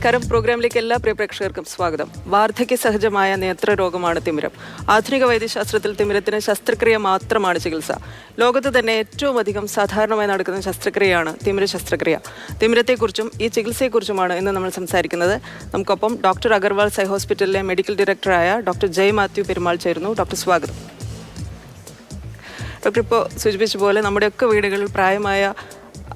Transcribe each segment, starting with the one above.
നമസ്കാരം. പ്രോഗ്രാമിലേക്ക് എല്ലാ പ്രിയ പ്രേക്ഷകർക്കും സ്വാഗതം. വാർദ്ധക്യ സഹജമായ നേത്രരോഗമാണ് തിമിരം. ആധുനിക വൈദ്യശാസ്ത്രത്തിൽ തിമിരത്തിന് ശസ്ത്രക്രിയ മാത്രമാണ് ചികിത്സ. ലോകത്ത് തന്നെ ഏറ്റവും അധികം സാധാരണമായി നടക്കുന്ന ശസ്ത്രക്രിയയാണ് തിമിര ശസ്ത്രക്രിയ. തിമിരത്തെക്കുറിച്ചും ഈ ചികിത്സയെക്കുറിച്ചുമാണ് ഇന്ന് നമ്മൾ സംസാരിക്കുന്നത്. നമുക്കൊപ്പം ഡോക്ടർ അഗർവാൾ സൈ ഹോസ്പിറ്റലിലെ മെഡിക്കൽ ഡയറക്ടറായ ഡോക്ടർ ജയ് മാത്യു പെരുമാൾ ചേരുന്നു. ഡോക്ടർ സ്വാഗതം. ഡോക്ടർ ഇപ്പോൾ സൂചിപ്പിച്ച പോലെ നമ്മുടെയൊക്കെ വീടുകളിൽ പ്രായമായ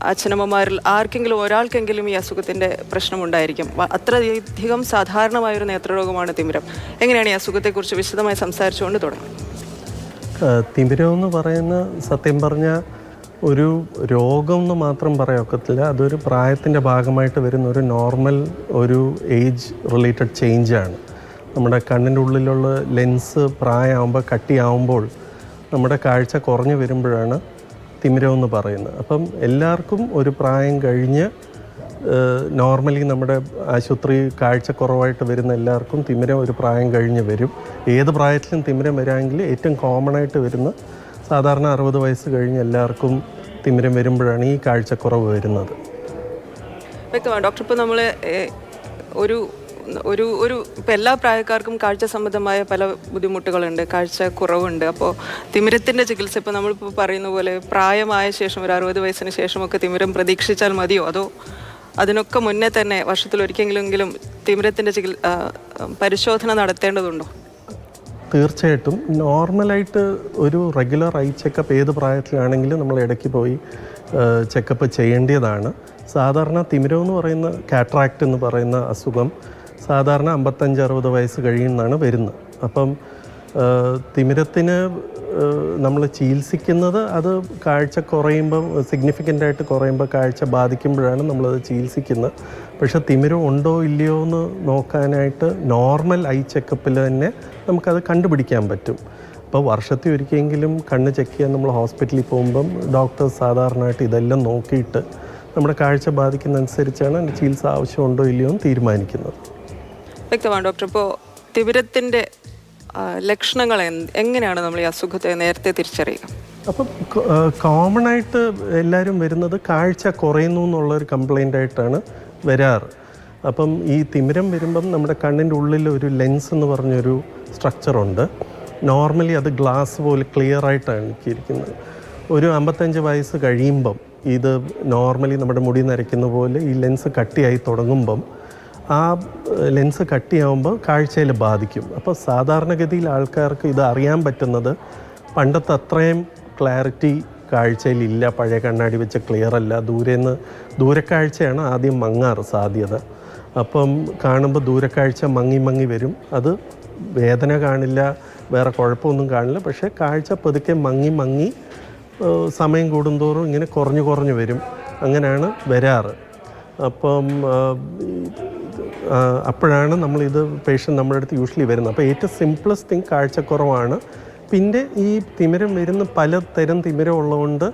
അച്ഛനമ്മമാരിൽ ആർക്കെങ്കിലും ഒരാൾക്കെങ്കിലും ഈ അസുഖത്തിന്റെ പ്രശ്നമുണ്ടായിരിക്കും. അത്രയധികം സാധാരണമായൊരു നേത്രരോഗമാണ് തിമിരം. എങ്ങനെയാണ് ഈ അസുഖത്തെക്കുറിച്ച് വിശദമായി സംസാരിച്ചുകൊണ്ട് തുടങ്ങി. തിമിരം എന്ന് പറയുന്ന സത്യം പറഞ്ഞ ഒരു രോഗം എന്ന് മാത്രം പറയാൻ അതൊരു പ്രായത്തിന്റെ ഭാഗമായിട്ട് വരുന്ന ഒരു നോർമൽ ഒരു ഏജ് റിലേറ്റഡ് ചേഞ്ചാണ്. നമ്മുടെ കണ്ണിന്റെ ഉള്ളിലുള്ള ലെൻസ് പ്രായമാകുമ്പോൾ കട്ടിയാവുമ്പോൾ നമ്മുടെ കാഴ്ച കുറഞ്ഞു വരുമ്പോഴാണ് തിമിരം എന്ന് പറയുന്നത്. അപ്പം എല്ലാവർക്കും ഒരു പ്രായം കഴിഞ്ഞ് നോർമലി നമ്മുടെ ആശുപത്രി കാഴ്ച കുറവായിട്ട് വരുന്ന എല്ലാവർക്കും തിമിരം ഒരു പ്രായം കഴിഞ്ഞ് വരും. ഏത് പ്രായത്തിലും തിമിരം വരാമെങ്കിൽ ഏറ്റവും കോമൺ ആയിട്ട് വരുന്ന സാധാരണ അറുപത് വയസ്സ് കഴിഞ്ഞ് എല്ലാവർക്കും തിമിരം വരുമ്പോഴാണ് ഈ കാഴ്ചക്കുറവ് വരുന്നത്. ഡോക്ടർ ഇപ്പോൾ നമ്മൾ ഒരു ഒരു ഒരു ഇപ്പം എല്ലാ പ്രായക്കാർക്കും കാഴ്ച സംബന്ധമായ പല ബുദ്ധിമുട്ടുകളുണ്ട് കാഴ്ച കുറവുണ്ട്. അപ്പോൾ തിമിരത്തിന്റെ ചികിത്സ ഇപ്പോൾ നമ്മളിപ്പോൾ പറയുന്ന പോലെ പ്രായമായ ശേഷം ഒരു അറുപത് വയസ്സിന് ശേഷമൊക്കെ തിമിരം പ്രതീക്ഷിച്ചാൽ മതിയോ? അതോ അതിനൊക്കെ മുന്നേ തന്നെ വർഷത്തിൽ ഒരിക്കലെങ്കിലും തിമിരത്തിന്റെ ചികിത്സ പരിശോധന നടത്തേണ്ടതുണ്ടോ? തീർച്ചയായിട്ടും. നോർമലായിട്ട് ഒരു റെഗുലർ ഐ ചെക്കപ്പ് ഏത് പ്രായത്തിലാണെങ്കിലും നമ്മൾ ഇടയ്ക്ക് പോയി ചെക്കപ്പ് ചെയ്യേണ്ടതാണ്. സാധാരണ തിമിരം എന്ന് പറയുന്ന കാട്രാക്റ്റ് എന്ന് പറയുന്ന അസുഖം സാധാരണ അമ്പത്തഞ്ച് അറുപത് വയസ്സ് കഴിയുന്നതാണ് വരുന്നത്. അപ്പം തിമിരത്തിന് നമ്മൾ ചികിത്സിക്കുന്നത് അത് കാഴ്ച കുറയുമ്പം സിഗ്നിഫിക്കന്റ് ആയിട്ട് കുറയുമ്പോൾ കാഴ്ച ബാധിക്കുമ്പോഴാണ് നമ്മളത് ചികിത്സിക്കുന്നത്. പക്ഷെ തിമിരം ഉണ്ടോ ഇല്ലയോ എന്ന് നോക്കാനായിട്ട് നോർമൽ ഐ ചെക്കപ്പിൽ തന്നെ നമുക്കത് കണ്ടുപിടിക്കാൻ പറ്റും. അപ്പോൾ വർഷത്തിൽ ഒരിക്കലെങ്കിലും കണ്ണ് ചെക്ക് ചെയ്യാൻ നമ്മൾ ഹോസ്പിറ്റലിൽ പോകുമ്പം ഡോക്ടേഴ്സ് സാധാരണയായിട്ട് ഇതെല്ലാം നോക്കിയിട്ട് നമ്മുടെ കാഴ്ച ബാധിക്കുന്ന അനുസരിച്ചാണ് അതിന്റെ ചികിത്സ ആവശ്യമുണ്ടോ ഇല്ലയോ എന്ന് തീരുമാനിക്കുന്നത്. വ്യക്തമാണ് ഡോക്ടർ. ഇപ്പോൾ തിമിരത്തിന്റെ ലക്ഷണങ്ങൾ എങ്ങനെയാണ് നമ്മൾ ഈ അസുഖത്തെ നേരത്തെ തിരിച്ചറിയുക? അപ്പം കോമൺ ആയിട്ട് എല്ലാവരും വരുന്നത് കാഴ്ച കുറയുന്നു എന്നുള്ളൊരു കംപ്ലൈന്റ് ആയിട്ടാണ് വരാറ്. അപ്പം ഈ തിമിരം വരുമ്പം നമ്മുടെ കണ്ണിന്റെ ഉള്ളിൽ ഒരു ലെൻസ് എന്ന് പറഞ്ഞൊരു സ്ട്രക്ചറുണ്ട് നോർമലി അത് ഗ്ലാസ് പോലെ ക്ലിയർ ആയിട്ടാണ് എനിക്കിരിക്കുന്നത് ഒരു അമ്പത്തഞ്ച് വയസ്സ് കഴിയുമ്പം ഇത് നോർമലി നമ്മുടെ മുടി നരയ്ക്കുന്ന പോലെ ഈ ലെൻസ് കട്ടിയായി തുടങ്ങുമ്പം ആ ലെൻസ് കട്ടിയാവുമ്പോൾ കാഴ്ചയിൽ ബാധിക്കും. അപ്പോൾ സാധാരണഗതിയിൽ ആൾക്കാർക്ക് ഇത് അറിയാൻ പറ്റുന്നത് പണ്ടത്തെ അത്രയും ക്ലാരിറ്റി കാഴ്ചയിലില്ല പഴയ കണ്ണാടി വെച്ച് ക്ലിയർ അല്ല. ദൂരെ നിന്ന് ദൂരക്കാഴ്ചയാണ് ആദ്യം മങ്ങാറ് സാധ്യത. അപ്പം കാണുമ്പോൾ ദൂരക്കാഴ്ച മങ്ങി മങ്ങി വരും. അത് വേദന കാണില്ല വേറെ കുഴപ്പമൊന്നും കാണില്ല. പക്ഷേ കാഴ്ച പതുക്കെ മങ്ങി മങ്ങി സമയം കൂടുന്തോറും ഇങ്ങനെ കുറഞ്ഞു കുറഞ്ഞു വരും. അങ്ങനെയാണ് വരാറ്. അപ്പം അപ്പോഴാണ് നമ്മളിത് പേഷ്യന്റ് നമ്മുടെ അടുത്ത് യൂഷ്വലി വരുന്നത്. അപ്പോൾ ഏറ്റവും സിംപ്ലസ്റ്റ് തിങ് കാഴ്ചക്കുറവാണ്. പിന്നെ ഈ തിമിരം വരുന്ന പല തരം തിമിരം ഉള്ളതുകൊണ്ട്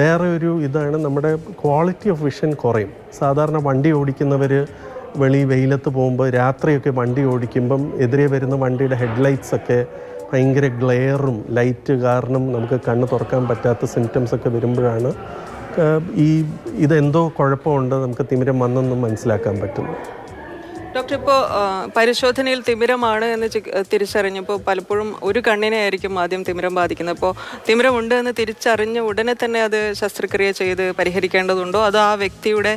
വേറെ ഒരു ഇതാണ് നമ്മുടെ ക്വാളിറ്റി ഓഫ് വിഷൻ കുറയും. സാധാരണ വണ്ടി ഓടിക്കുന്നവർ വെളി വെയിലത്ത് പോകുമ്പോൾ രാത്രിയൊക്കെ വണ്ടി ഓടിക്കുമ്പം എതിരെ വരുന്ന വണ്ടിയുടെ ഹെഡ്ലൈറ്റ്സ് ഒക്കെ ഭയങ്കര ഗ്ലെയറും ലൈറ്റ് കാരണം നമുക്ക് കണ്ണ് തുറക്കാൻ പറ്റാത്ത സിംറ്റംസ് ഒക്കെ വരുമ്പോഴാണ് ഈ ഇതെന്തോ കുഴപ്പമുണ്ട് നമുക്ക് തിമിരം വന്നെന്നും മനസ്സിലാക്കാൻ പറ്റുന്നു ഡോക്ടർ ഇപ്പോൾ പരിശോധനയിൽ തിമിരമാണ് എന്ന് തിരിച്ചറിഞ്ഞപ്പോൾ പലപ്പോഴും ഒരു കണ്ണിനെ ആയിരിക്കും ആദ്യം തിമിരം ബാധിക്കുന്നത്. അപ്പോൾ തിമിരമുണ്ട് എന്ന് തിരിച്ചറിഞ്ഞ് ഉടനെ തന്നെ അത് ശസ്ത്രക്രിയ ചെയ്ത് പരിഹരിക്കേണ്ടതുണ്ടോ? അതോ ആ വ്യക്തിയുടെ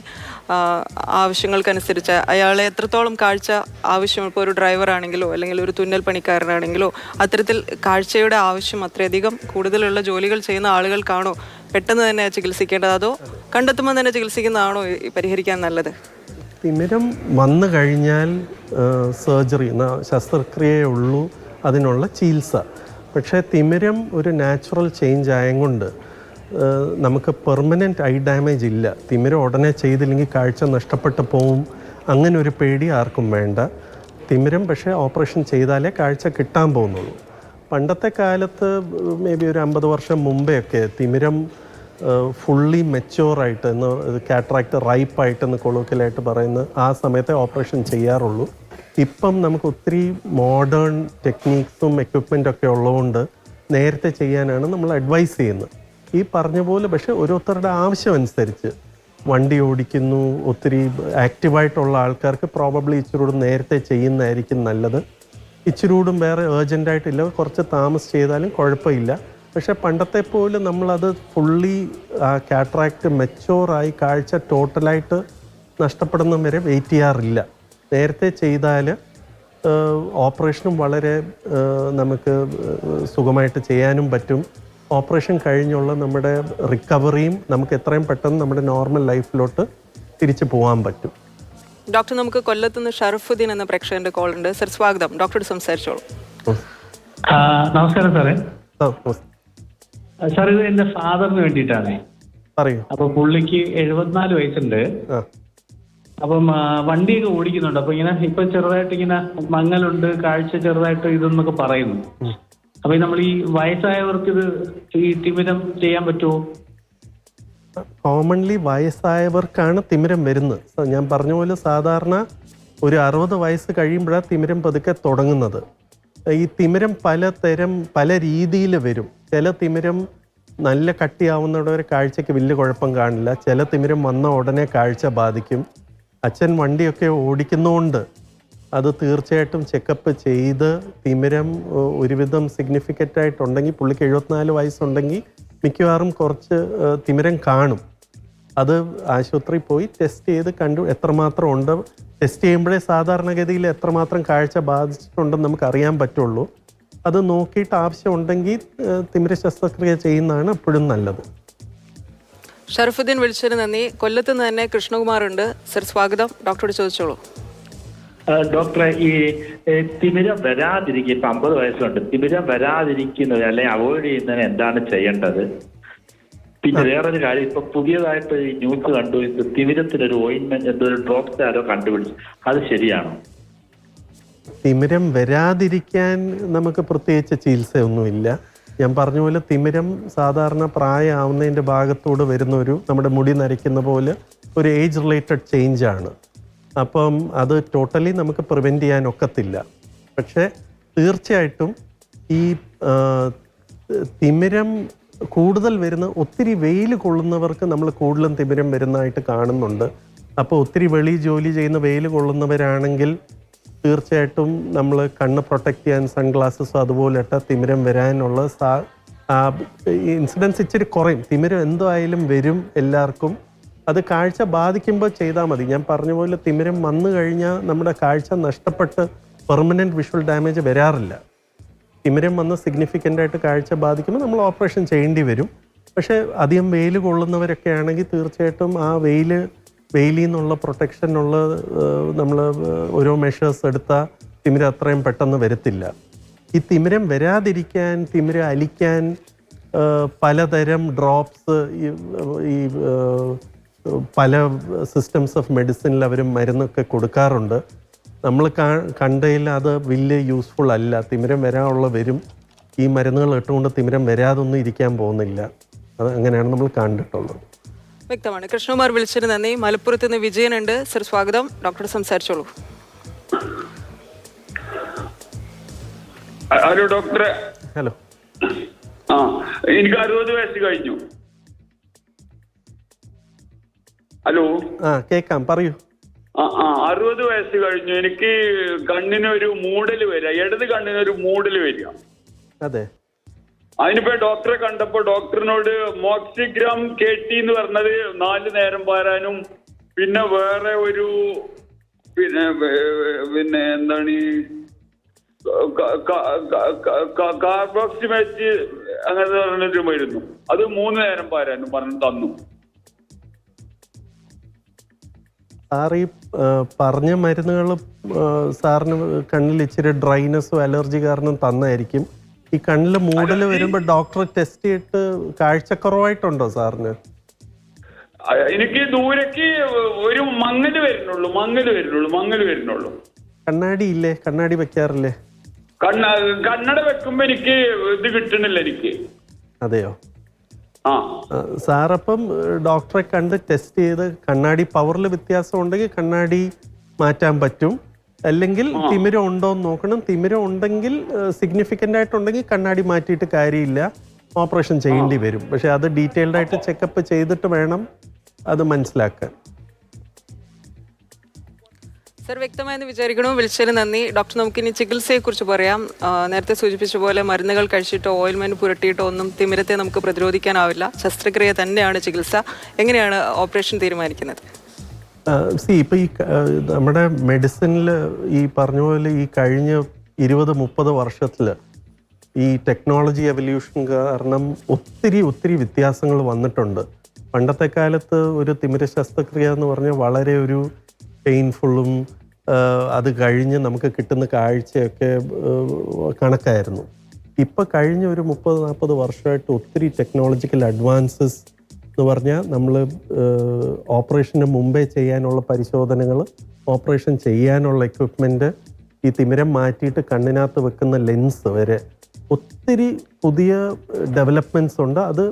ആവശ്യങ്ങൾക്കനുസരിച്ച് അയാളെ എത്രത്തോളം കാഴ്ച ആവശ്യം? ഇപ്പോൾ ഒരു ഡ്രൈവർ ആണെങ്കിലോ അല്ലെങ്കിൽ ഒരു തുന്നൽ പണിക്കാരനാണെങ്കിലോ അത്തരത്തിൽ കാഴ്ചയുടെ ആവശ്യം അത്രയധികം കൂടുതലുള്ള ജോലികൾ ചെയ്യുന്ന ആളുകൾക്കാണോ പെട്ടെന്ന് തന്നെ ചികിത്സിക്കേണ്ടത്? അതോ കണ്ടെത്തുമ്പോൾ തന്നെ ചികിത്സിക്കുന്നതാണോ പരിഹരിക്കാൻ നല്ലത്? തിമിരം വന്നു കഴിഞ്ഞാൽ സർജറി ശസ്ത്രക്രിയയേ ഉള്ളൂ അതിനുള്ള ചികിത്സ. പക്ഷേ തിമിരം ഒരു നാച്ചുറൽ ചേഞ്ച് ആയതുകൊണ്ട് നമുക്ക് പെർമനന്റ് ഐ ഡാമേജ് ഇല്ല. തിമിരം ഉടനെ ചെയ്തില്ലെങ്കിൽ കാഴ്ച നഷ്ടപ്പെട്ടു പോവും. അങ്ങനെ ഒരു പേടി ആർക്കും വേണ്ട. തിമിരം പക്ഷേ ഓപ്പറേഷൻ ചെയ്താലേ കാഴ്ച കിട്ടാൻ പോകുന്നുള്ളൂ. പണ്ടത്തെ കാലത്ത് മേ ബി ഒരു അമ്പത് വർഷം മുമ്പേ ഒക്കെ തിമിരം ഫുള്ളി മെച്ചുവറായിട്ട് എന്ന് കാട്രാക്ട് റൈപ്പായിട്ട് എന്ന് കൊളോക്കലായിട്ട് പറയുന്ന ആ സമയത്തെ ഓപ്പറേഷൻ ചെയ്യാറുള്ളൂ. ഇപ്പം നമുക്ക് ഒത്തിരി മോഡേൺ ടെക്നീക്സും എക്വിപ്മെന്റ് ഒക്കെ ഉള്ളതുകൊണ്ട് നേരത്തെ ചെയ്യാനാണ് നമ്മൾ അഡ്വൈസ് ചെയ്യുന്നത്. ഈ പറഞ്ഞ പോലെ പക്ഷേ ഓരോരുത്തരുടെ ആവശ്യം അനുസരിച്ച് വണ്ടി ഓടിക്കുന്നു ഒത്തിരി ആക്റ്റീവായിട്ടുള്ള ആൾക്കാർക്ക് പ്രോബബ്ലി ഇച്ചിരി കൂടെ നേരത്തെ ചെയ്യുന്നതായിരിക്കും നല്ലത്. ഇച്ചിരി കൂടും വേറെ ഏർജന്റായിട്ടില്ല കുറച്ച് താമസിച്ച് ചെയ്താലും കുഴപ്പമില്ല. പക്ഷേ പണ്ടത്തെ പോലെ നമ്മളത് ഫുള്ളി കാട്രാക്ട് മെച്ചോറായി കാഴ്ച ടോട്ടലായിട്ട് നഷ്ടപ്പെടുന്ന വരെ വെയിറ്റ് ചെയ്യാറില്ല. നേരത്തെ ചെയ്താൽ ഓപ്പറേഷനും വളരെ നമുക്ക് സുഖമായിട്ട് ചെയ്യാനും പറ്റും. ഓപ്പറേഷൻ കഴിഞ്ഞുള്ള നമ്മുടെ റിക്കവറിയും നമുക്ക് എത്രയും പെട്ടെന്ന് നമ്മുടെ നോർമൽ ലൈഫിലോട്ട് തിരിച്ചു പോകാൻ പറ്റും. ഡോക്ടർ നമുക്ക് കൊല്ലത്ത് നിന്ന് ഷറഫുദ്ദീൻ എന്ന പ്രേക്ഷകന്റെ കോൾ ഉണ്ട്. സർ സ്വാഗതം. ഡോക്ടറോട് സംസാരിച്ചോളൂ. നമസ്കാരം സാറേ. ഉം. സാർ ഇത് എന്റെ ഫാദറിന് വേണ്ടിയിട്ടാണ്. പറയൂ. അപ്പൊ പുള്ളിക്ക് എഴുപത്തിനാല് വയസ്സുണ്ട്. ആ. അപ്പം ആ, വണ്ടിയൊക്കെ ഓടിക്കുന്നുണ്ട്. അപ്പൊ ഇങ്ങനെ ഇപ്പൊ ചെറുതായിട്ട് ഇങ്ങനെ മങ്ങലുണ്ട് കാഴ്ച ചെറുതായിട്ട് ഇതെന്നൊക്കെ പറയുന്നു. അപ്പൊ നമ്മൾ ഈ വയസ്സായവർക്ക് ഇത് ഈ തിമിരം ചെയ്യാൻ പറ്റുമോ? കോമൺലി വയസ്സായവർക്കാണ് തിമിരം വരുന്നത്. സ- ഞാൻ പറഞ്ഞ പോലെ സാധാരണ ഒരു അറുപത് വയസ്സ് കഴിയുമ്പോഴാണ് തിമിരം പതുക്കെ തുടങ്ങുന്നത്. ഈ തിമിരം പലതരം പല രീതിയിൽ വരും. ചില തിമിരം നല്ല കട്ടിയാവുന്നവരെ കാഴ്ചയ്ക്ക് വലിയ കുഴപ്പം കാണില്ല. ചില തിമിരം വന്ന ഉടനെ കാഴ്ച ബാധിക്കും. അച്ഛൻ വണ്ടിയൊക്കെ ഓടിക്കുന്നതുകൊണ്ട് അത് തീർച്ചയായിട്ടും ചെക്കപ്പ് ചെയ്ത് തിമിരം ഒരുവിധം സിഗ്നിഫിക്കന്റ് ആയിട്ടുണ്ടെങ്കിൽ പുള്ളിക്ക് എഴുപത്തിനാല് വയസ്സുണ്ടെങ്കിൽ മിക്കവാറും കുറച്ച് തിമിരം കാണും. അത് ആശുപത്രി പോയി ടെസ്റ്റ് ചെയ്ത് കണ്ടു. എത്രമാത്രം ഉണ്ട്? ടെസ്റ്റ് ചെയ്യുമ്പോഴേ സാധാരണഗതിയിൽ എത്രമാത്രം കാഴ്ച ബാധിച്ചിട്ടുണ്ടെന്ന് നമുക്ക് അറിയാൻ പറ്റുള്ളൂ. അത് നോക്കിയിട്ട് ആവശ്യമുണ്ടെങ്കിൽ തിമിര ശസ്ത്രക്രിയ ചെയ്യുന്നതാണ് എപ്പോഴും നല്ലത്. ഷറഫുദ്ദീൻ വിളിച്ചതിന് നന്ദി. കൊല്ലത്ത് നിന്ന് തന്നെ കൃഷ്ണകുമാർ ഉണ്ട് സർ സ്വാഗതം. ഡോക്ടറോട് ചോദിച്ചോളൂ. ഡോക്ടറെ ഈ തിമിരം വരാതിരിക്കുക ഇപ്പൊ അമ്പത് വയസ്സുണ്ട്. തിമിരം വരാതിരിക്കുന്നത് അല്ലെങ്കിൽ അവോയ്ഡ് ചെയ്യുന്നതിന് എന്താണ് ചെയ്യേണ്ടത്? പിന്നെ വേറൊരു കാര്യം ഇപ്പൊ പുതിയതായിട്ട് ഈ ന്യൂസ് കണ്ടു തിമിരത്തിനൊരു ഓയിൻമെന്റ് എന്തോ ഒരു ഡ്രോപ്സ് ആരോ കണ്ടുപിടിച്ചു. അത് ശരിയാണോ? തിമിരം വരാതിരിക്കാൻ നമുക്ക് പ്രത്യേകിച്ച് ചികിത്സയൊന്നുമില്ല. ഞാൻ പറഞ്ഞ പോലെ തിമിരം സാധാരണ പ്രായമാവുന്നതിന്റെ ഭാഗത്തൂടെ വരുന്ന ഒരു നമ്മുടെ മുടി നരയ്ക്കുന്ന പോലെ ഒരു ഏജ് റിലേറ്റഡ് ചേഞ്ച് ആണ്. അപ്പം അത് ടോട്ടലി നമുക്ക് പ്രിവെന്റ് ചെയ്യാൻ ഒക്കത്തില്ല. പക്ഷേ തീർച്ചയായിട്ടും ഈ തിമിരം കൂടുതൽ വരുന്ന ഒത്തിരി വെയിൽ കൊള്ളുന്നവർക്ക് നമ്മൾ കൂടുതലും തിമിരം വരുന്നതായിട്ട് കാണുന്നുണ്ട്. അപ്പോൾ ഒത്തിരി വെളി ജോലി ചെയ്യുന്ന വെയിൽ കൊള്ളുന്നവരാണെങ്കിൽ തീർച്ചയായിട്ടും നമ്മൾ കണ്ണ് പ്രൊട്ടക്റ്റ് ചെയ്യാൻ സൺഗ്ലാസസോ അതുപോലെ ഇട്ട തിമിരം വരാനുള്ള സാ ഇൻസിഡൻസ് ഇച്ചിരി കുറയും. തിമിരം എന്തായാലും വരും എല്ലാവർക്കും. അത് കാഴ്ച ബാധിക്കുമ്പോൾ ചെയ്താൽ മതി. ഞാൻ പറഞ്ഞ പോലെ തിമിരം വന്നു കഴിഞ്ഞാൽ നമ്മുടെ കാഴ്ച നഷ്ടപ്പെട്ട് പെർമനന്റ് വിഷ്വൽ ഡാമേജ് വരാറില്ല. തിമിരം വന്ന് സിഗ്നിഫിക്കന്റ് ആയിട്ട് കാഴ്ച ബാധിക്കുമ്പോൾ നമ്മൾ ഓപ്പറേഷൻ ചെയ്യേണ്ടി വരും. പക്ഷേ അധികം വെയിൽ കൊള്ളുന്നവരൊക്കെ ആണെങ്കിൽ തീർച്ചയായിട്ടും ആ വെയിൽ വെയിലിൽ നിന്നുള്ള പ്രൊട്ടക്ഷനുള്ള നമ്മൾ ഓരോ മെഷേഴ്സ് എടുത്താൽ തിമിരം അത്രയും പെട്ടെന്ന് വരത്തില്ല. ഈ തിമിരം വരാതിരിക്കാൻ തിമിരം അലിക്കാൻ പലതരം ഡ്രോപ്സ് ഈ പല സിസ്റ്റംസ് ഓഫ് മെഡിസിനിൽ അവർ മരുന്നൊക്കെ കൊടുക്കാറുണ്ട്. നമ്മൾ കണ്ടതിൽ അത് വലിയ യൂസ്ഫുൾ അല്ല. തിമിരം വരാനുള്ള വരും. ഈ മരുന്നുകൾ ഇട്ടുകൊണ്ട് തിമിരം വരാതൊന്നും ഇരിക്കാൻ പോകുന്നില്ല. അത് അങ്ങനെയാണ് നമ്മൾ കണ്ടിട്ടുള്ളത്. വ്യക്തമാണ്. കൃഷ്ണകുമാർ വിളിച്ചതിന് നന്ദി. മലപ്പുറത്ത് നിന്ന് വിജയനുണ്ട്. സർ സ്വാഗതം. ഡോക്ടർ സംസാരിച്ചോളൂ. ഹലോ ഡോക്ടറെ. ഹലോ. ആ എനിക്ക് അറുപത് വയസ്സ് കഴിഞ്ഞു. ഹലോ. ആ കേൾക്കാം. പറയൂ. ആ അറുപത് വയസ്സ് കഴിഞ്ഞു. എനിക്ക് കണ്ണിനൊരു മൂടൽ വരിക. ഇടത് കണ്ണിനൊരു മൂടൽ വരിക. അതെ. അതിനിപ്പോ ഡോക്ടറെ കണ്ടപ്പോ ഡോക്ടറിനോട് മോക്സിഗ്രാം കെ ടി എന്ന് പറഞ്ഞത് നാല് നേരം പാരാനും പിന്നെ വേറെ ഒരു പിന്നെ പിന്നെ എന്താണ് ഈ കാർബോക്സിമേറ്റ് അങ്ങനെ പറഞ്ഞൊരു മരുന്നു അത് മൂന്ന് നേരം പാരാനും പറഞ്ഞു തന്നു. സാർ ഈ പറഞ്ഞ മരുന്നുകൾ സാറിന് കണ്ണിൽ ഇച്ചിരി ഡ്രൈനെസ്സും അലർജി കാരണം തന്നായിരിക്കും. ഈ കണ്ണിൽ മൂടൽ വരുമ്പോൾ ഡോക്ടർ ടെസ്റ്റ് ചെയ്തിട്ട് കാഴ്ചക്കുറവായിട്ടുണ്ടോ സാറിന്? എനിക്ക് ദൂരക്ക് ഒരു മങ്ങൽ വരുന്നുള്ളൂ മങ്ങൽ വരുന്നുള്ളൂ മങ്ങൽ വരുന്നുള്ളൂ. കണ്ണാടി ഇല്ലേ? കണ്ണാടി വെക്കാറില്ലേ? കണ്ണ കണ്ണട വെക്കുമ്പോ എനിക്ക് ഇത് കിട്ടണില്ല എനിക്ക്. അതെയോ? സാറപ്പം ഡോക്ടറെ കണ്ട് ടെസ്റ്റ് ചെയ്ത് കണ്ണാടി പവറിൽ വ്യത്യാസം ഉണ്ടെങ്കിൽ കണ്ണാടി മാറ്റാൻ പറ്റും. അല്ലെങ്കിൽ തിമിരം ഉണ്ടോ എന്ന് നോക്കണം. തിമിരം ഉണ്ടെങ്കിൽ സിഗ്നിഫിക്കന്റ് ആയിട്ടുണ്ടെങ്കിൽ കണ്ണാടി മാറ്റിയിട്ട് കാര്യമില്ല. ഓപ്പറേഷൻ ചെയ്യേണ്ടി വരും. പക്ഷെ അത് ഡീറ്റെയിൽഡ് ആയിട്ട് ചെക്കപ്പ് ചെയ്തിട്ട് വേണം അത് മനസ്സിലാക്കാൻ. സർ വ്യക്തമായെന്ന് വിചാരിക്കണു വിളിച്ചതിന് നന്ദി. ഡോക്ടർ നമുക്കിനി ചികിത്സയെക്കുറിച്ച് പറയാം. നേരത്തെ സൂചിപ്പിച്ച പോലെ മരുന്നുകൾ കഴിച്ചിട്ടോ ഓയിൽമെന്റ് പുരട്ടിയിട്ടോ ഒന്നും തിമിരത്തെ നമുക്ക് പ്രതിരോധിക്കാനാവില്ല. ശസ്ത്രക്രിയ തന്നെയാണ് ചികിത്സ. എങ്ങനെയാണ് ഓപ്പറേഷൻ തീരുമാനിക്കുന്നത്? സി ഇപ്പം ഈ നമ്മുടെ മെഡിസിനിൽ ഈ പറഞ്ഞ പോലെ ഈ കഴിഞ്ഞ ഇരുപത് മുപ്പത് വർഷത്തിൽ ഈ ടെക്നോളജി എവല്യൂഷൻ കാരണം ഒത്തിരി ഒത്തിരി വ്യത്യാസങ്ങൾ വന്നിട്ടുണ്ട്. പണ്ടത്തെ കാലത്ത് ഒരു തിമിര ശസ്ത്രക്രിയ എന്ന് പറഞ്ഞാൽ വളരെ ഒരു പെയിൻഫുള്ളും അത് കഴിഞ്ഞ് നമുക്ക് കിട്ടുന്ന കാഴ്ചയൊക്കെ കണക്കായിരുന്നു. ഇപ്പം കഴിഞ്ഞ ഒരു മുപ്പത് നാൽപ്പത് വർഷമായിട്ട് ഒത്തിരി ടെക്നോളജിക്കൽ അഡ്വാൻസസ് എന്ന് പറഞ്ഞാൽ നമ്മൾ ഓപ്പറേഷന് മുമ്പേ ചെയ്യാനുള്ള പരിശോധനകൾ ഓപ്പറേഷൻ ചെയ്യാനുള്ള എക്വിപ്മെന്റ് ഈ തിമിരം മാറ്റിയിട്ട് കണ്ണിനകത്ത് വെക്കുന്ന ലെൻസ് വരെ. ഒത്തിരി പുതിയ ഡെവലപ്മെന്റ്സ് ഉണ്ട്. അത്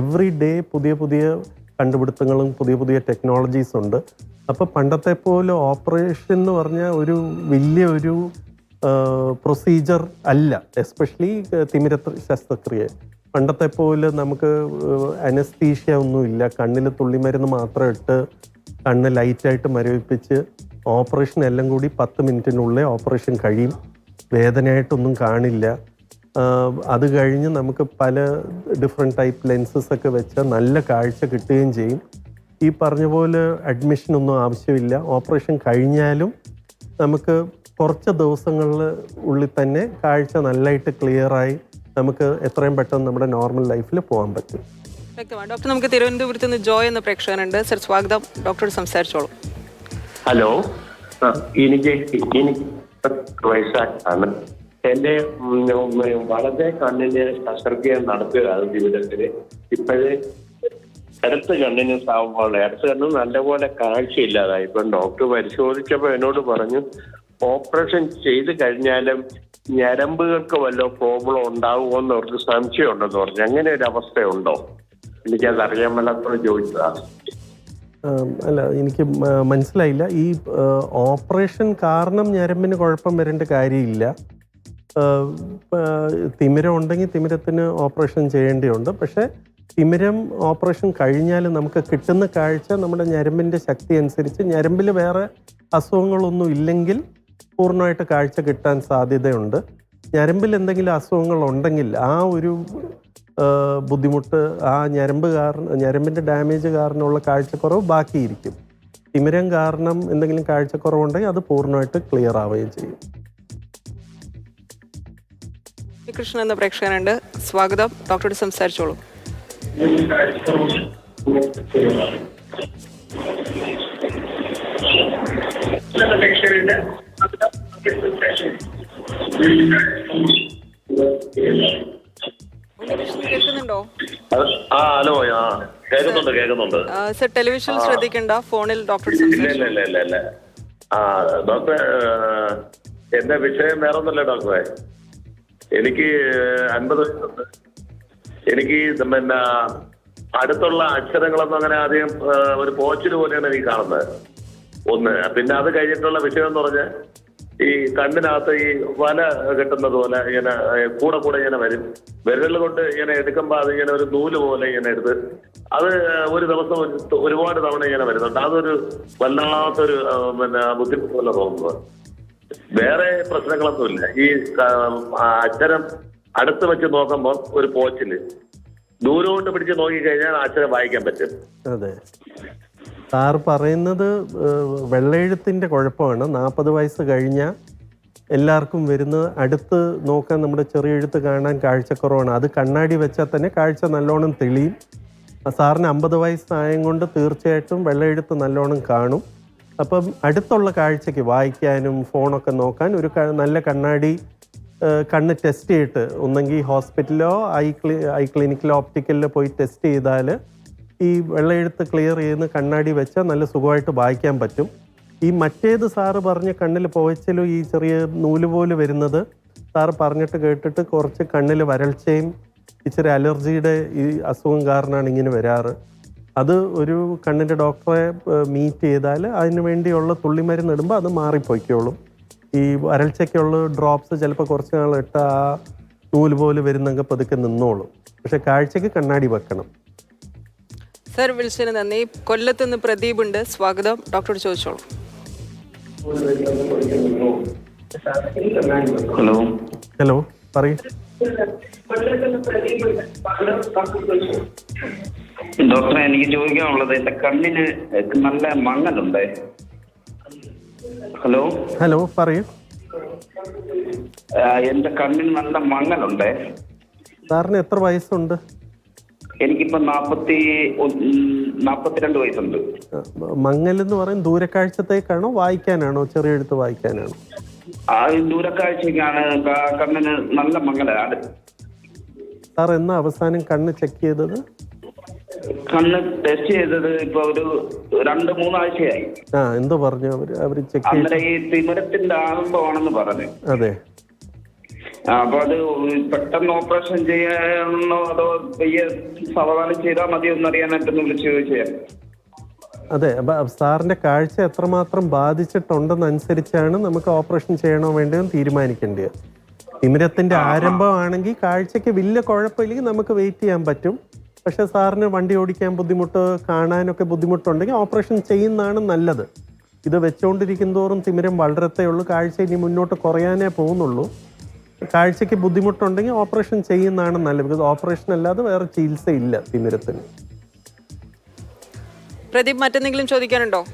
എവറി ഡേ പുതിയ പുതിയ കണ്ടുപിടുത്തങ്ങളും പുതിയ പുതിയ ടെക്നോളജീസ് ഉണ്ട്. അപ്പോൾ പണ്ടത്തെ പോലെ ഓപ്പറേഷൻ എന്ന് പറഞ്ഞാൽ ഒരു വലിയ ഒരു പ്രൊസീജർ അല്ല. എസ്പെഷ്യലി തിമിര ശസ്ത്രക്രിയ. പണ്ടത്തെ പോലെ നമുക്ക് അനസ്തീഷ്യ ഒന്നുമില്ല കണ്ണിൽ തുള്ളിമരുന്ന് മാത്രം ഇട്ട് കണ്ണ് ലൈറ്റായിട്ട് മരവിപ്പിച്ച് ഓപ്പറേഷൻ എല്ലാം കൂടി പത്ത് മിനിറ്റിനുള്ളിൽ ഓപ്പറേഷൻ കഴിയും. വേദനയായിട്ടൊന്നും കാണില്ല. അത് കഴിഞ്ഞ് നമുക്ക് പല ഡിഫറെന്റ് ടൈപ്പ് ലെൻസസ് ഒക്കെ വെച്ച് നല്ല കാഴ്ച കിട്ടുകയും ചെയ്യും. ഈ പറഞ്ഞ പോലെ അഡ്മിഷൻ ഒന്നും ആവശ്യമില്ല. ഓപ്പറേഷൻ കഴിഞ്ഞാലും നമുക്ക് കുറച്ച് ദിവസങ്ങളിൽ ഉള്ളിൽ തന്നെ കാഴ്ച നല്ലതായിട്ട് ക്ലിയറായി നമുക്ക് എത്രയും പെട്ടെന്ന് നമ്മുടെ നോർമൽ ലൈഫിൽ പോകാൻ പറ്റും. വ്യക്തമാണ് ഡോക്ടർ നമുക്ക് തിരുവനന്തപുരത്ത് നിന്ന് ജോയ് എന്ന പ്രേക്ഷകനുണ്ട്. സർ സ്വാഗതം. ഡോക്ടർ സംസാരിച്ചോളൂ. ഹലോ. ആ, എനിക്ക് എനിക്ക് വയസ്സാണ് എന്റെ വളരെ കണ്ണിന്റെ കണ്ണിന് ശസ്ത്രക്രിയ നടത്തുകയാണ് ജീവിതത്തിൽ. ഇപ്പോഴേ ഇടത്ത് കണ്ണിന് സാവുമ്പോൾ ഇടത്ത് കണ്ണ് നല്ലപോലെ കാഴ്ചയില്ലാതായി. ഇപ്പം ഡോക്ടർ പരിശോധിച്ചപ്പോൾ എന്നോട് പറഞ്ഞു ഓപ്പറേഷൻ ചെയ്ത് കഴിഞ്ഞാലും ഞരമ്പുകൾക്ക് വല്ല പ്രോബ്ലം ഉണ്ടാവുമോ എന്ന് അവർക്ക് സംശയമുണ്ടെന്ന് പറഞ്ഞു. അങ്ങനെ ഒരു അവസ്ഥയുണ്ടോ? എനിക്കത് അറിയാൻ മേലാത്തോട് ചോദിച്ചതാണ് അല്ല എനിക്ക് മനസ്സിലായില്ല. ഈ ഓപ്പറേഷൻ കാരണം ഞരമ്പിന് കുഴപ്പം വരേണ്ട കാര്യമില്ല. തിമിരം ഉണ്ടെങ്കിൽ തിമിരത്തിന് ഓപ്പറേഷൻ ചെയ്യേണ്ടിയുണ്ട് പക്ഷേ തിമിരം ഓപ്പറേഷൻ കഴിഞ്ഞാൽ നമുക്ക് കിട്ടുന്ന കാഴ്ച നമ്മുടെ ഞരമ്പിന്റെ ശക്തി അനുസരിച്ച് ഞരമ്പിൽ വേറെ അസുഖങ്ങളൊന്നും ഇല്ലെങ്കിൽ പൂർണമായിട്ട് കാഴ്ച കിട്ടാൻ സാധ്യതയുണ്ട്. ഞരമ്പിൽ എന്തെങ്കിലും അസുഖങ്ങൾ ഉണ്ടെങ്കിൽ ആ ഒരു ബുദ്ധിമുട്ട് ആ ഞരമ്പ് കാരണം ഞരമ്പിന്റെ ഡാമേജ് കാരണമുള്ള കാഴ്ചക്കുറവ് ബാക്കിയിരിക്കും. തിമിരം കാരണം എന്തെങ്കിലും കാഴ്ചക്കുറവുണ്ടെങ്കിൽ അത് പൂർണമായിട്ട് ക്ലിയർ ആവുകയും ചെയ്യും. കൃഷ്ണൻ എന്ന പ്രേക്ഷകനുണ്ട്. സ്വാഗതം. ഡോക്ടറോട് സംസാരിച്ചോളൂ. കേൾക്കുന്നുണ്ടോ? ആ ഹലോ ആ കേൾക്കുന്നുണ്ട് കേൾക്കുന്നുണ്ട്. ആ, സർ ടെലിവിഷൻ ശ്രദ്ധിക്കണ്ട ഫോണിൽ ഡോക്ടർ ഇല്ല ഇല്ല ഇല്ല ഇല്ല ഇല്ല. ആ ഡോക്ടറെ എന്റെ വിഷയം വേറെ ഒന്നല്ല ഡോക്ടറെ. എനിക്ക് അൻപത് വയസ്സുണ്ട്. എനിക്ക് പിന്നെ അടുത്തുള്ള അക്ഷരങ്ങളൊന്നും അങ്ങനെ ആദ്യം ഒരു പോച്ചിൽ പോലെയാണ് എനിക്ക് കാണുന്നത്. ഒന്ന് പിന്നെ അത് കഴിഞ്ഞിട്ടുള്ള വിഷയം എന്ന് പറഞ്ഞാൽ ഈ കണ്ണിനകത്ത് ഈ വല കെട്ടുന്നത് പോലെ ഇങ്ങനെ കൂടെ കൂടെ ഇങ്ങനെ വരും. വിരൽ കൊണ്ട് ഇങ്ങനെ എടുക്കുമ്പോൾ അത് ഇങ്ങനെ ഒരു നൂൽ പോലെ ഇങ്ങനെ എടുത്ത് അത് ഒരു ദിവസം ഒരുപാട് തവണ ഇങ്ങനെ വരുന്നുണ്ട്. അതൊരു വല്ലാത്തൊരു പിന്നെ ബുദ്ധിമുട്ട് പോലെ തോന്നുന്നത് വേറെ പ്രശ്നങ്ങളൊന്നുമില്ല. ഈ അക്ഷരം അടുത്ത് വെച്ച് നോക്കുമ്പോൾ ഒരു പോച്ചിൽ. ദൂരോട്ട് പിടിച്ച് നോക്കിക്കഴിഞ്ഞാൽ കഴിഞ്ഞാൽ അക്ഷരം വായിക്കാൻ പറ്റും. അതെ. സാർ പറയുന്നത് വെള്ളെഴുത്തിന്റെ കുഴപ്പമാണ്. നാൽപ്പത് വയസ്സ് കഴിഞ്ഞ എല്ലാവർക്കും വരുന്നത് അടുത്ത് നോക്കാൻ നമ്മുടെ ചെറിയ എഴുത്ത് കാണാൻ കാഴ്ചക്കുറവാണ്. അത് കണ്ണാടി വെച്ചാൽ തന്നെ കാഴ്ച നല്ലോണം തെളിയും. സാറിന് അമ്പത് വയസ്സായം കൊണ്ട് തീർച്ചയായിട്ടും വെള്ളെഴുത്ത് നല്ലോണം കാണും. അപ്പം അടുത്തുള്ള കാഴ്ചയ്ക്ക് വായിക്കാനും ഫോണൊക്കെ നോക്കാൻ ഒരു നല്ല കണ്ണാടി കണ്ണ് ടെസ്റ്റ് ചെയ്തിട്ട് ഒന്നെങ്കിൽ ഹോസ്പിറ്റലിലോ ഐ ക്ലി ഐ ക്ലിനിക്കിലോ ഓപ്റ്റിക്കലിലോ പോയി ടെസ്റ്റ് ചെയ്താൽ ഈ വെള്ളയെഴുത്ത് ക്ലിയർ ചെയ്യുന്ന കണ്ണാടി വെച്ചാൽ നല്ല സുഖമായിട്ട് വായിക്കാൻ പറ്റും. ഈ മറ്റേത് സാറ് പറഞ്ഞ കണ്ണിൽ പോയച്ചാലും ഈ ചെറിയ നൂൽ പോലെ വരുന്നത് സാറ് പറഞ്ഞിട്ട് കേട്ടിട്ട് കുറച്ച് കണ്ണിൽ വരൾച്ചയും ഇച്ചിരി അലർജിയുടെ ഈ അസുഖം കാരണമാണ് ഇങ്ങനെ വരാറ്. അത് ഒരു കണ്ണിന്റെ ഡോക്ടറെ മീറ്റ് ചെയ്താൽ അതിന് വേണ്ടിയുള്ള തുള്ളിമരുന്ന് ഇടുമ്പോൾ അത് മാറിപ്പോയിക്കോളും. ഈ വരൾച്ചയ്ക്കുള്ള ഡ്രോപ്സ് ചിലപ്പോൾ കുറച്ച് നാൾ ഇട്ട് ആ നൂൽ പോലെ വരുന്നെങ്കിൽ പതുക്കെ നിന്നോളും. പക്ഷെ കാഴ്ചക്ക് കണ്ണാടി വെക്കണം. സർ വിളിച്ചതിന് നന്ദി. കൊല്ലത്ത് നിന്ന് പ്രദീപ് ഉണ്ട് സ്വാഗതം. ഡോക്ടറോട് ചോദിച്ചോളൂ. ഹലോ. ഹലോ പറയൂ. ഡോക്ടറെ എനിക്ക് ചോദിക്കാനുള്ളത് എന്റെ കണ്ണിന് നല്ല മങ്ങലുണ്ട്? ഹലോ? ഹലോ പറയൂ. എന്റെ കണ്ണിന് നല്ല മങ്ങലുണ്ട്. സാറിന് എത്ര വയസ്സുണ്ട്? എനിക്കിപ്പോ നാപ്പത്തി നാപ്പത്തിരണ്ട് വയസ്സുണ്ട്. മങ്ങൽ എന്ന് പറയും ദൂരക്കാഴ്ചത്തേക്കാണോ വായിക്കാനാണോ ചെറിയ എഴുത്ത് വായിക്കാനാണോ? ആ ദൂരക്കാഴ്ചക്കാണ് കണ്ണിന് നല്ല മങ്ങലാണ്. സാർ എന്നാ അവസാനം കണ്ണ് ചെക്ക് ചെയ്തത്? കണ്ണ് ടെസ്റ്റ് ചെയ്തത് ഇപ്പൊ ഒരു രണ്ട് മൂന്നാഴ്ചയായി. ആ എന്തോ പറഞ്ഞു? അവർ അവർ ചെക്ക് അന്നേരം ഈ തിമിരത്തിന്റെ ആരംഭമാണെന്ന് പറഞ്ഞു. അതെ. അപ്പൊ അത് പെട്ടെന്ന് ഓപ്പറേഷൻ ചെയ്യണോ അതോ പയ്യെ സാവധാനം ചെയ്താൽ മതിയോ എന്നറിയാനായിട്ടൊന്ന് വിളിച്ചു ചോദിച്ചാൽ അതെ അപ്പൊ സാറിന്റെ കാഴ്ച എത്രമാത്രം ബാധിച്ചിട്ടുണ്ടെന്നനുസരിച്ചാണ് നമുക്ക് ഓപ്പറേഷൻ ചെയ്യണോ വേണ്ടതെന്ന് തീരുമാനിക്കേണ്ടത് തിമിരത്തിന്റെ ആരംഭമാണെങ്കിൽ കാഴ്ചക്ക് വലിയ കുഴപ്പമില്ലെങ്കിൽ നമുക്ക് വെയിറ്റ് ചെയ്യാൻ പറ്റും. പക്ഷെ സാറിന് വണ്ടി ഓടിക്കാൻ ബുദ്ധിമുട്ട് കാണാനൊക്കെ ബുദ്ധിമുട്ടുണ്ടെങ്കിൽ ഓപ്പറേഷൻ ചെയ്യുന്നതാണ് നല്ലത്. ഇത് വെച്ചുകൊണ്ടിരിക്കും തോറും തിമിരം വളരത്തേ ഉള്ളൂ. കാഴ്ച ഇനി മുന്നോട്ട് കുറയാനേ പോകുന്നുള്ളൂ. കാഴ്ചയ്ക്ക് ബുദ്ധിമുട്ടുണ്ടെങ്കിൽ ഓപ്പറേഷൻ ചെയ്യുന്നതാണ് നല്ലത്. ബിക്കോസ് ഓപ്പറേഷൻ അല്ലാതെ വേറെ ചികിത്സയില്ല തിമിരത്തിന്. പ്രദീപ് മറ്റെന്തെങ്കിലും ചോദിക്കാനുണ്ടോ?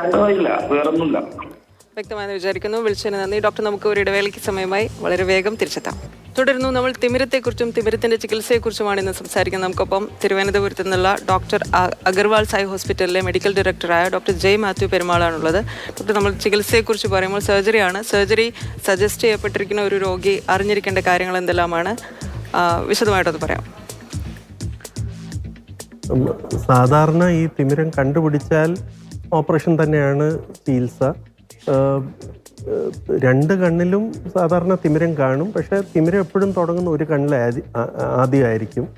വ്യക്തമായി ഇല്ല വേറൊന്നുമില്ല. വ്യക്തമായെന്ന് വിചാരിക്കുന്നു. വിളിച്ചതിന് നന്ദി. ഡോക്ടർ നമുക്ക് ഒരു ഇടവേളയ്ക്ക് സമയമായി വളരെ വേഗം തിരിച്ചെത്താം. തുടർന്നു നമ്മൾ തിമിരത്തെക്കുറിച്ചും തിമിരത്തിന്റെ ചികിത്സയെക്കുറിച്ചുമാണ് ഇന്ന് സംസാരിക്കുന്നത് നമുക്കൊപ്പം തിരുവനന്തപുരത്ത് നിന്നുള്ള ഡോക്ടർ അഗർവാൾ സായി ഹോസ്പിറ്റലിലെ മെഡിക്കൽ ഡയറക്ടറായ ഡോക്ടർ ജയ് മാത്യു പെരുമാളാണുള്ളത്. ഡോക്ടർ നമ്മൾ ചികിത്സയെക്കുറിച്ച് പറയുമ്പോൾ സർജറിയാണ് സർജറി സജസ്റ്റ് ചെയ്യപ്പെട്ടിരിക്കുന്ന ഒരു രോഗി അറിഞ്ഞിരിക്കേണ്ട കാര്യങ്ങൾ എന്തെല്ലാമാണ്? വിശദമായിട്ടൊന്ന് പറയാം. സാധാരണ ഈ തിമിരം കണ്ടുപിടിച്ചാൽ ഓപ്പറേഷൻ തന്നെയാണ് ചികിത്സ. രണ്ട് കണ്ണിലും സാധാരണ തിമിരം കാണും. പക്ഷേ തിമിരം എപ്പോഴും തുടങ്ങുന്ന ഒരു കണ്ണിൽ ആദ്യമായിരിക്കും.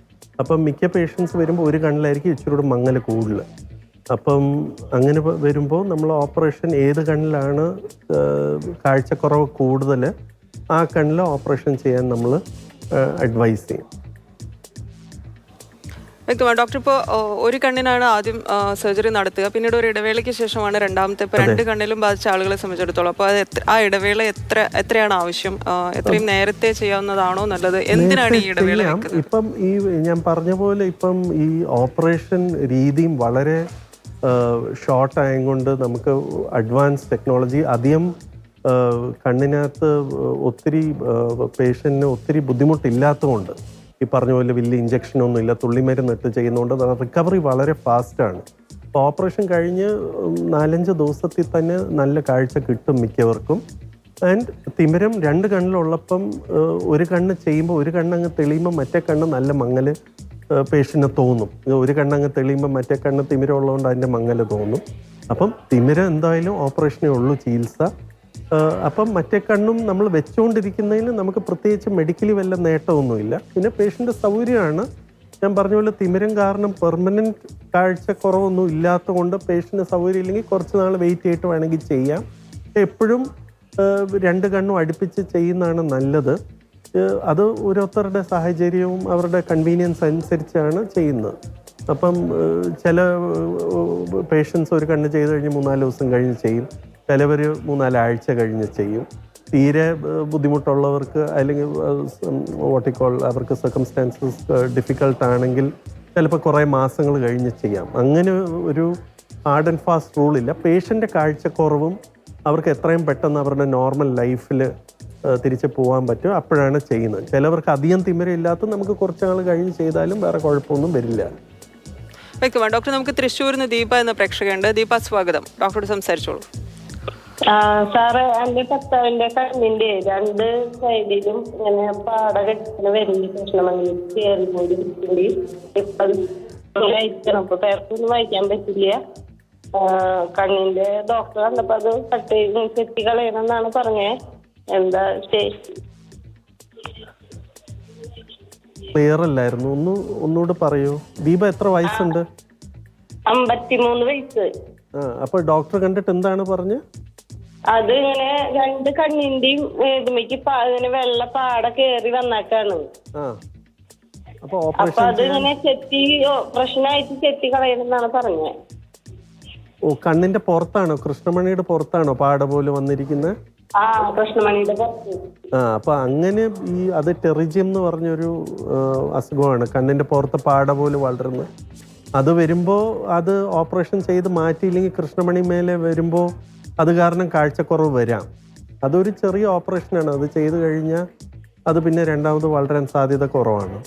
അപ്പം മിക്ക പേഷ്യൻസ് വരുമ്പോൾ ഒരു കണ്ണിലായിരിക്കും ഇച്ചിരി കൂടെ മങ്ങൽ കൂടുതൽ. അപ്പം അങ്ങനെ വരുമ്പോൾ നമ്മൾ ഓപ്പറേഷൻ ഏത് കണ്ണിലാണ് കാഴ്ചക്കുറവ് കൂടുതൽ ആ കണ്ണിൽ ഓപ്പറേഷൻ ചെയ്യാൻ നമ്മൾ അഡ്വൈസ് ചെയ്യും. വ്യക്തമാണ് ഡോക്ടർ ഇപ്പോൾ ഒരു കണ്ണിനാണ് ആദ്യം സർജറി നടത്തുക. പിന്നീട് ഒരു ഇടവേളയ്ക്ക് ശേഷമാണ് രണ്ടാമത്തെ. ഇപ്പോൾ രണ്ട് കണ്ണിലും ബാധിച്ച ആളുകളെ സംബന്ധിച്ചിടത്തോളം. അപ്പോൾ അത് ആ ഇടവേള എത്ര എത്രയാണ് ആവശ്യം? എത്രയും നേരത്തെ ചെയ്യാവുന്നതാണോ നല്ലത്? എന്തിനാണ് ഈ ഇടവേള. ഇപ്പം ഈ ഞാൻ പറഞ്ഞ പോലെ ഇപ്പം ഈ ഓപ്പറേഷൻ രീതിയും വളരെ ഷോർട്ട് ആയതുകൊണ്ട് നമുക്ക് അഡ്വാൻസ് ടെക്നോളജി അധികം കണ്ണിനകത്ത് ഒത്തിരി പേഷ്യന്റിന് ഒത്തിരി ബുദ്ധിമുട്ടില്ലാത്തതുകൊണ്ട് ഈ പറഞ്ഞ പോലെ വലിയ ഇഞ്ചക്ഷനൊന്നും ഇല്ല. തുള്ളിമരുന്ന് ഇട്ട് ചെയ്യുന്നതുകൊണ്ട് റിക്കവറി വളരെ ഫാസ്റ്റാണ് അപ്പോൾ ഓപ്പറേഷൻ കഴിഞ്ഞ് നാലഞ്ച് ദിവസത്തിൽ തന്നെ നല്ല കാഴ്ച കിട്ടും മിക്കവർക്കും. ആൻഡ് തിമിരം രണ്ട് കണ്ണിലുള്ളപ്പം ഒരു കണ്ണ് ചെയ്യുമ്പോൾ ഒരു കണ്ണങ്ങ് തെളിയുമ്പോൾ മറ്റേ കണ്ണ് നല്ല മങ്ങൽ പേഷ്യന് തോന്നും. ഒരു കണ്ണങ്ങ് തെളിയുമ്പോൾ മറ്റേ കണ്ണ് തിമിരം ഉള്ളതുകൊണ്ട് അതിന്റെ മങ്ങൽ തോന്നും. അപ്പം തിമിരം എന്തായാലും ഓപ്പറേഷനേ ഉള്ളൂ ചികിത്സ. അപ്പം മറ്റേ കണ്ണും നമ്മൾ വെച്ചുകൊണ്ടിരിക്കുന്നതിന് നമുക്ക് പ്രത്യേകിച്ച് മെഡിക്കലി വല്ല നേട്ടമൊന്നുമില്ല. പിന്നെ പേഷ്യന്റ് സൗകര്യമാണ്. ഞാൻ പറഞ്ഞ പോലെ തിമിരം കാരണം പെർമനന്റ് കാഴ്ചക്കുറവൊന്നും ഇല്ലാത്തത് കൊണ്ട് പേഷ്യന്റ് സൗകര്യം ഇല്ലെങ്കിൽ കുറച്ച് നാൾ വെയിറ്റ് ചെയ്തിട്ട് വേണമെങ്കിൽ ചെയ്യാം. എപ്പോഴും രണ്ട് കണ്ണും അടുപ്പിച്ച് ചെയ്യുന്നതാണ് നല്ലത്. അത് ഓരോരുത്തരുടെ സാഹചര്യവും അവരുടെ കൺവീനിയൻസ് അനുസരിച്ചാണ് ചെയ്യുന്നത്. അപ്പം ചില പേഷ്യൻസ് ഒരു കണ്ണ് ചെയ്ത് കഴിഞ്ഞ് മൂന്നാൽ ദിവസം കഴിഞ്ഞ് ചെയ്യും. ചിലവർ മൂന്നാലാഴ്ച കഴിഞ്ഞ് ചെയ്യും. തീരെ ബുദ്ധിമുട്ടുള്ളവർക്ക് അല്ലെങ്കിൽ വോട്ടിക്കോൾ അവർക്ക് സർക്കംസ്റ്റാൻസസ് ഡിഫിക്കൾട്ട് ആണെങ്കിൽ ചിലപ്പോൾ കുറേ മാസങ്ങൾ കഴിഞ്ഞ് ചെയ്യാം. അങ്ങനെ ഒരു ഹാർഡ് ആൻഡ് ഫാസ്റ്റ് റൂൾ റൂളില്ല പേഷ്യന്റെ കാഴ്ചക്കുറവും അവർക്ക് എത്രയും പെട്ടെന്ന് അവരുടെ നോർമൽ ലൈഫിൽ തിരിച്ച് പോകാൻ പറ്റും. അപ്പോഴാണ് ചെയ്യുന്നത്. ചിലവർക്ക് അധികം തിമിരം ഇല്ലാത്ത നമുക്ക് കുറച്ച് നാൾ കഴിഞ്ഞ് ചെയ്താലും വേറെ കുഴപ്പമൊന്നും വരില്ല. വ്യക്തമാണ് ഡോക്ടർ നമുക്ക് തൃശ്ശൂരിൽ നിന്ന് ദീപ എന്ന പ്രേക്ഷകയുണ്ട്. ദീപ സ്വാഗതം. ഡോക്ടറോട് സംസാരിച്ചോളൂ. സാറ് എന്റെ ഭർത്താവിന്റെ കണ്ണിന്റെ രണ്ട് സൈഡിലും ഇങ്ങനെ പാട കെട്ടിന് വരുന്നുണ്ട് പ്രശ്നമെങ്കിൽ കയറി പോയി ഇപ്പൊ അത് വായിക്കണം അപ്പൊ പേർക്കൊന്നും വായിക്കാൻ പറ്റില്ല. കണ്ണിന്റെ ഡോക്ടർ കണ്ടപ്പോ അത് കട്ട് ചെത്തി പറഞ്ഞേ. എന്താ ക്ലിയർ അല്ലായിരുന്നു ഒന്ന് ഒന്നുകൂടെ പറയൂ. ദീപ എത്ര വയസ്സുണ്ട്? അമ്പത്തിമൂന്ന് വയസ്സ്. ആ അപ്പോൾ ഡോക്ടർ കണ്ടിട്ട് എന്താണ് പറഞ്ഞ്? അത് ഇങ്ങനെ രണ്ട് കണ്ണിന്റെയും ഇതുമേക്ക് ഇങ്ങനെ വെള്ള പാട കേറി വന്നേക്കാണ്. അപ്പൊ അത് ഇങ്ങനെ ചെത്തി പ്രശ്നമായിട്ട് ചെത്തി കളയണമെന്നാണ് പറഞ്ഞത് ഓ കണ്ണിന്റെ പുറത്താണോ? കൃഷ്ണമണിയുടെ പുറത്താണോ പാട പോലെ വന്നിരിക്കുന്നത് ആ അപ്പൊ അങ്ങനെ ഈ അത് ടെറിജിയം എന്ന് പറഞ്ഞൊരു അസുഖമാണ്. കണ്ണിന്റെ പുറത്ത് പാട പോലെ വളരുന്നത് അത് വരുമ്പോ അത് ഓപ്പറേഷൻ ചെയ്ത് മാറ്റിയില്ലെങ്കിൽ കൃഷ്ണമണി മേലെ വരുമ്പോൾ അത് കാരണം കാഴ്ചക്കുറവ് വരാം. അതൊരു ചെറിയ ഓപ്പറേഷനാണ്. അത് ചെയ്തു കഴിഞ്ഞാൽ അത് പിന്നെ രണ്ടാമത് വളരാൻ സാധ്യത കുറവാണ്.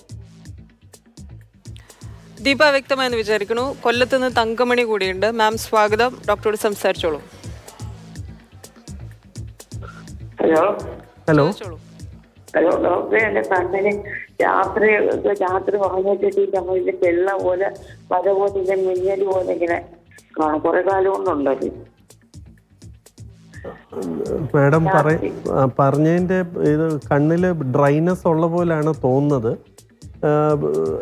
ദീപ വ്യക്തമായെന്ന് വിചാരിക്കുന്നു. കൊല്ലത്ത് നിന്ന് തങ്കമണി കൂടിയുണ്ട്. മാം സ്വാഗതം. ഡോക്ടറോട് സംസാരിച്ചോളൂ. ഹലോ. ഹലോ. ഹലോ ഡോക്ടറെ എന്റെ കണ്ണിന് രാത്രി രാത്രി ഉറങ്ങിച്ചിട്ട് ഇതിന്റെ വെള്ള പോലെ വര പോലെ ഇങ്ങനെ മിന്നൽ പോലെ ഇങ്ങനെ കുറെ കാലം കൊണ്ടുണ്ടത്. മാഡം പറ പറഞ്ഞതിന്റെ ഇത് കണ്ണിൽ ഡ്രൈനെസ് ഉള്ള പോലെയാണ് തോന്നുന്നത്.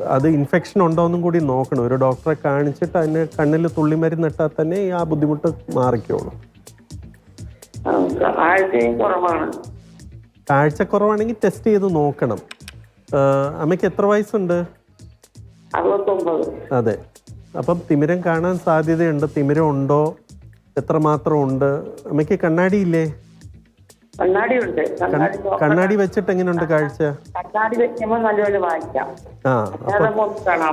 അത് ഇൻഫെക്ഷൻ ഉണ്ടോ എന്നും കൂടി നോക്കണം. ഒരു ഡോക്ടറെ കാണിച്ചിട്ട് അതിന് കണ്ണിൽ തുള്ളിമരുന്ന് ഇട്ടാൽ തന്നെ ആ ബുദ്ധിമുട്ട് മാറിക്കോളും. കാഴ്ച കുറവാണെങ്കിൽ കാഴ്ചക്കുറവാണെങ്കിൽ ടെസ്റ്റ് ചെയ്ത് നോക്കണം. അമ്മയ്ക്ക് എത്ര വയസ്സുണ്ട്? അതെ. അപ്പം തിമിരം കാണാൻ സാധ്യതയുണ്ട്. തിമിരം ഉണ്ടോ? എത്രമാത്രം ഉണ്ട് അമ്മയ്ക്ക് കണ്ണാടി ഇല്ലേ കണ്ണാടി വെച്ചിട്ട് എങ്ങനെയുണ്ട് കാഴ്ച? കണ്ണാടി വെക്കുമ്പോൾ നല്ലപോലെ വായിക്കാം. ആ അല്ലാതെ മൊത്തം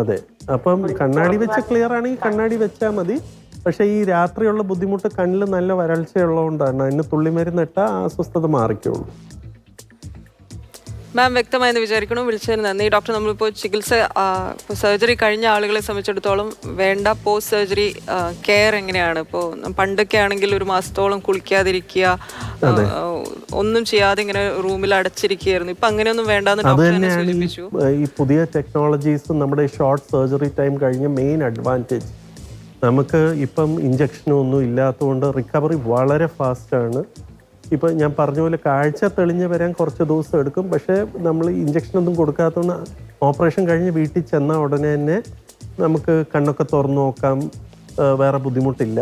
അതെ. അപ്പം കണ്ണാടി വെച്ച് ക്ലിയർ ആണെങ്കിൽ കണ്ണാടി. വെച്ചാൽ മതി. പക്ഷെ ഈ രാത്രിയുള്ള ബുദ്ധിമുട്ട് കണ്ണിൽ നല്ല വരൾച്ചയുള്ളതുകൊണ്ടാണ്. അതിന് തുള്ളിമരുന്ന് ഇട്ടാൽ ആ അസ്വസ്ഥത മാറിക്കോളൂ. മാം വ്യക്തമായെന്ന് വിചാരിക്കണം വിളിച്ചതിന് നന്ദി. ഡോക്ടർ നമ്മളിപ്പോൾ ചികിത്സ സർജറി കഴിഞ്ഞ ആളുകളെ സംബന്ധിച്ചിടത്തോളം വേണ്ട പോസ്റ്റ് സർജറി കെയർ എങ്ങനെയാണ്? ഇപ്പോൾ പണ്ടൊക്കെ ആണെങ്കിൽ ഒരു മാസത്തോളം കുളിക്കാതിരിക്കുക ഒന്നും ചെയ്യാതെ ഇങ്ങനെ റൂമിൽ അടച്ചിരിക്കുകയായിരുന്നു. ഇപ്പൊ അങ്ങനെയൊന്നും വേണ്ടെന്ന് ഡോക്ടർ ഈ സൂചിപ്പിച്ചു. ഈ പുതിയ ടെക്നോളജീസ് നമ്മുടെ ഷോർട്ട് സർജറി ടൈം കഴിഞ്ഞ മെയിൻ അഡ്വാന്റേജ്. നമുക്ക് ഇപ്പം ഇഞ്ചക്ഷനും ഒന്നും ഇല്ലാത്തതുകൊണ്ട് റിക്കവറി വളരെ ഫാസ്റ്റാണ്. ഇപ്പം ഞാൻ പറഞ്ഞ പോലെ കാഴ്ച തെളിഞ്ഞ് വരാൻ കുറച്ച് ദിവസം എടുക്കും. പക്ഷേ നമ്മൾ ഇഞ്ചക്ഷനൊന്നും കൊടുക്കാത്തതുകൊണ്ട് ഓപ്പറേഷൻ കഴിഞ്ഞ് വീട്ടിൽ ചെന്ന ഉടനെ തന്നെ നമുക്ക് കണ്ണൊക്കെ തുറന്നു നോക്കാം. വേറെ ബുദ്ധിമുട്ടില്ല.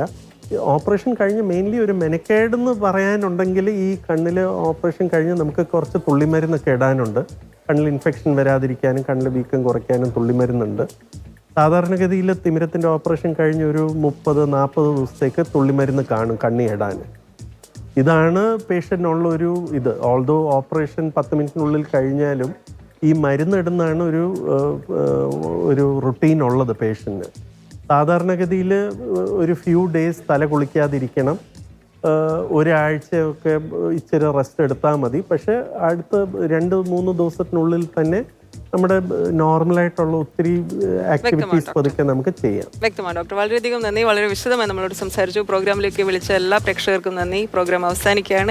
ഓപ്പറേഷൻ കഴിഞ്ഞ് മെയിൻലി ഒരു മെനക്കേടെന്ന് പറയാനുണ്ടെങ്കിൽ ഈ കണ്ണിൽ ഓപ്പറേഷൻ കഴിഞ്ഞ് നമുക്ക് കുറച്ച് തുള്ളിമരുന്നൊക്കെ ഇടാനുണ്ട്. കണ്ണിൽ ഇൻഫെക്ഷൻ വരാതിരിക്കാനും കണ്ണിൽ വീക്കം കുറയ്ക്കാനും തുള്ളിമരുന്നുണ്ട്. സാധാരണഗതിയിൽ തിമിരത്തിന്റെ ഓപ്പറേഷൻ കഴിഞ്ഞ് ഒരു മുപ്പത് നാൽപ്പത് ദിവസത്തേക്ക് തുള്ളിമരുന്ന് കാണും കണ്ണി ഇടാൻ ഇതാണ് പേഷ്യന്റിനുള്ള ഒരു ഇത്. ഓൾദോ ഓപ്പറേഷൻ പത്ത് മിനിറ്റിനുള്ളിൽ കഴിഞ്ഞാലും ഈ മരുന്ന് ഇടുന്നതാണ് ഒരു ഒരു റുട്ടീൻ ഉള്ളത് പേഷ്യന്റിന്. സാധാരണഗതിയിൽ ഒരു ഫ്യൂ ഡേയ്സ് തല കുളിക്കാതിരിക്കണം. ഒരാഴ്ചയൊക്കെ ഇച്ചിരി റെസ്റ്റ് എടുത്താൽ മതി. പക്ഷേ അടുത്ത രണ്ട് മൂന്ന് ദിവസത്തിനുള്ളിൽ തന്നെ നമ്മുടെ നോർമലായിട്ടുള്ള ഒത്തിരി ആക്ടിവിറ്റീസ് പതുക്കെ നമുക്ക് ചെയ്യാം. വ്യക്തമാണ് ഡോക്ടർ വളരെയധികം നന്ദി. വളരെ വിശദമായി നമ്മളോട് സംസാരിച്ചു. പ്രോഗ്രാമിലേക്ക് വിളിച്ച എല്ലാ പ്രേക്ഷകർക്കും നന്ദി. പ്രോഗ്രാം അവസാനിക്കുകയാണ്.